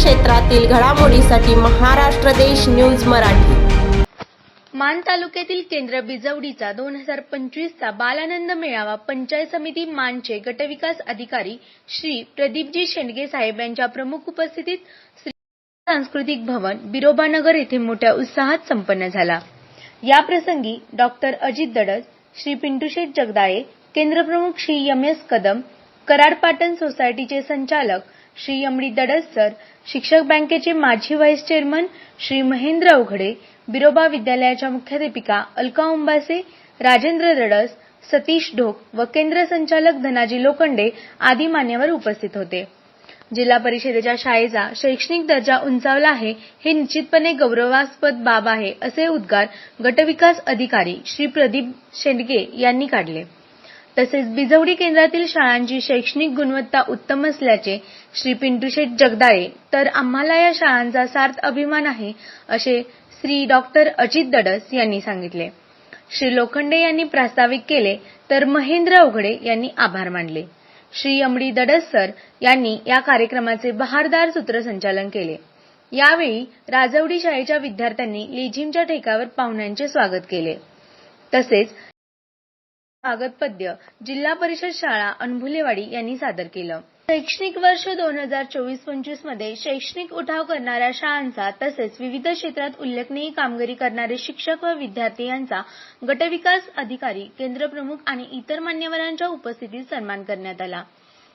क्षेत्रातील घडामोडीसाठी महाराष्ट्र देश न्यूज मराठी. मान तालुक्यातील केंद्र बिजवडीचा दोन हजार पंचवीसचा बालानंद मेळावा पंचायत समिती मानचे गटविकास अधिकारी श्री प्रदीपजी शेंडगे साहेब यांच्या प्रमुख उपस्थितीत श्री सांस्कृतिक भवन बिरोबानगर येथे मोठ्या उत्साहात संपन्न झाला. या प्रसंगी डॉक्टर अजित दडस श्री पिंटूशेठ जगदाळे केंद्रप्रमुख श्री यम एस कदम कराड पाटण सोसायटीचे संचालक श्री एम दडस सर शिक्षक बँकेचे माजी व्हाईस चेअरमन श्री महेंद्र अवघडे बिरोबा विद्यालयाच्या मुख्याध्यापिका अलका उंबासे राजेंद्र दडस सतीश ढोक व केंद्र संचालक धनाजी लोखंडे आदी मान्यवर उपस्थित होते. जिल्हा परिषदेच्या शाळेचा शैक्षणिक दर्जा उंचावला आहे हे निश्चितपणे गौरवास्पद बाब आहे असे उद्गार गटविकास अधिकारी श्री प्रदीप शेंडगे यांनी काढले. तसेच बिजवडी केंद्रातील शाळांची शैक्षणिक गुणवत्ता उत्तम असल्याचे श्री पिंटूशेठ जगदाळे तर आम्हाला या शाळांचा सार्थ अभिमान आहे असे श्री डॉक्टर अजित दडस यांनी सांगितले. श्री लोखंडे यांनी प्रास्ताविक केले तर महेंद्र अवघडे यांनी आभार मानले. श्री अमडी दडस सर यांनी या कार्यक्रमाचे बहारदार सूत्रसंचालन केले. यावेळी राजवडी शाळेच्या विद्यार्थ्यांनी लेझिमच्या ठेक्यावर पाहुण्यांचे स्वागत केले. तसेच स्वागत पद्य जिल्हा परिषद शाळा अनभुलेवाडी यांनी सादर केलं. शैक्षणिक वर्ष दोन हजार चोवीस पंचवीसमध्ये शैक्षणिक उठाव करणाऱ्या शाळांचा तसेच विविध क्षेत्रात उल्लेखनीय कामगिरी करणारे शिक्षक व विद्यार्थी यांचा गटविकास अधिकारी केंद्रप्रमुख आणि इतर मान्यवरांच्या उपस्थितीत सन्मान करण्यात आला.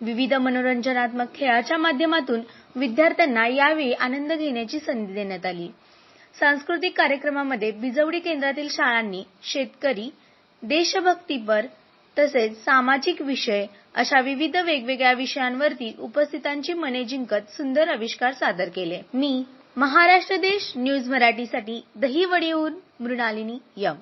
विविध मनोरंजनात्मक खेळाच्या माध्यमातून विद्यार्थ्यांना यावेळी आनंद घेण्याची संधी देण्यात आली. सांस्कृतिक कार्यक्रमामध्ये बिजवडी केंद्रातील शाळांनी शेतकरी देशभक्तीपर तसेच सामाजिक विषय अशा विविध वेगवेगळ्या विषयांवरती उपस्थितांची मने जिंकत सुंदर आविष्कार सादर केले. मी महाराष्ट्र देश न्यूज मराठीसाठी दहीवडीहून मृणालिनी यम.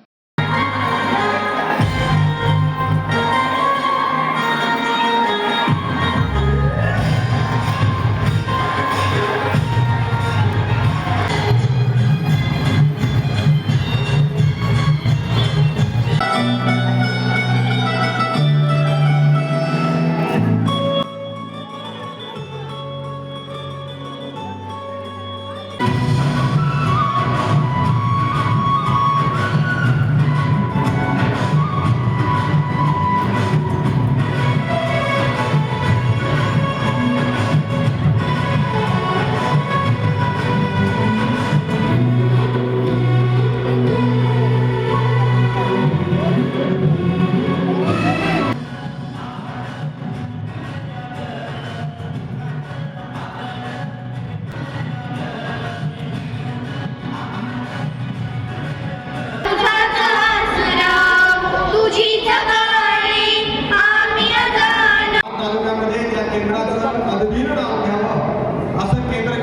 त्या केंद्राचं पदवीर नाव घ्यावं असं केंद्र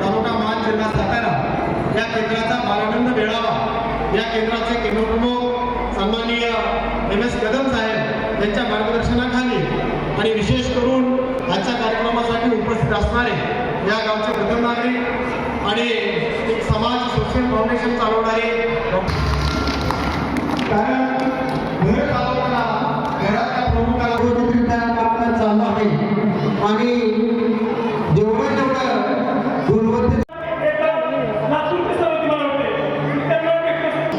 तालुका मान जिल्हा सातारा या केंद्राचा बालानंद मेळावा या केंद्राचे केंद्रप्रमुख सन्माननीय एम एस कदम साहेब यांच्या मार्गदर्शनाखाली आणि विशेष करून आजच्या कार्यक्रमासाठी उपस्थित असणारे या गावचे प्रथम नागरिक आणि एक समाज सोशल फाउंडेशन चालवणारे कारण आणि जेवढं जेवढं गुणवत्ते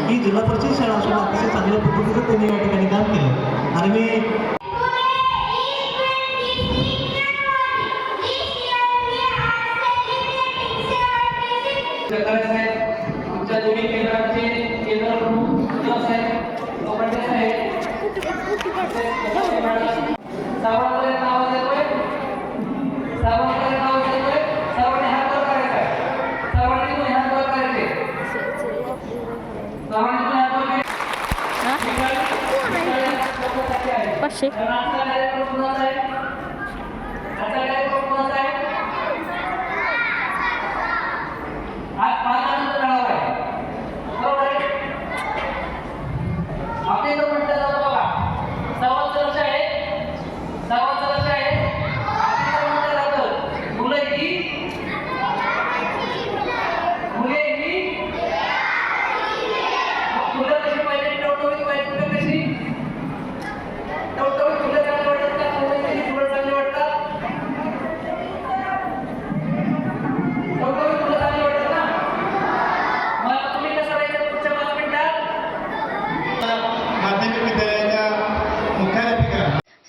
ही जिल्हा परिषद शाळा असून अतिशय चांगल्या पद्धतीचं त्यांनी या ठिकाणी काम केलं. आणि मी आमच्या दोन्ही केंद्राचे केंद्र प्रमुख साहेब साहेब পাশে।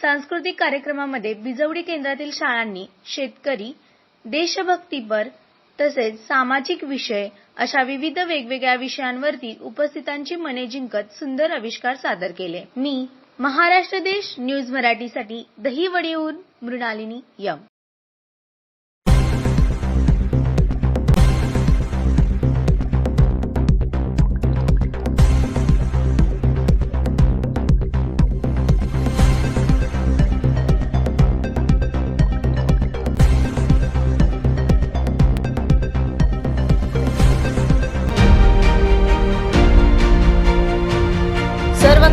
सांस्कृतिक कार्यक्रमामध्ये बिजवडी केंद्रातील शाळांनी शेतकरी देशभक्तीपर तसेच सामाजिक विषय अशा विविध वेगवेगळ्या विषयांवरती उपस्थितांची मने जिंकत सुंदर आविष्कार सादर केले. मी महाराष्ट्र देश न्यूज मराठीसाठी दहीवडीहून मृणालिनी यम.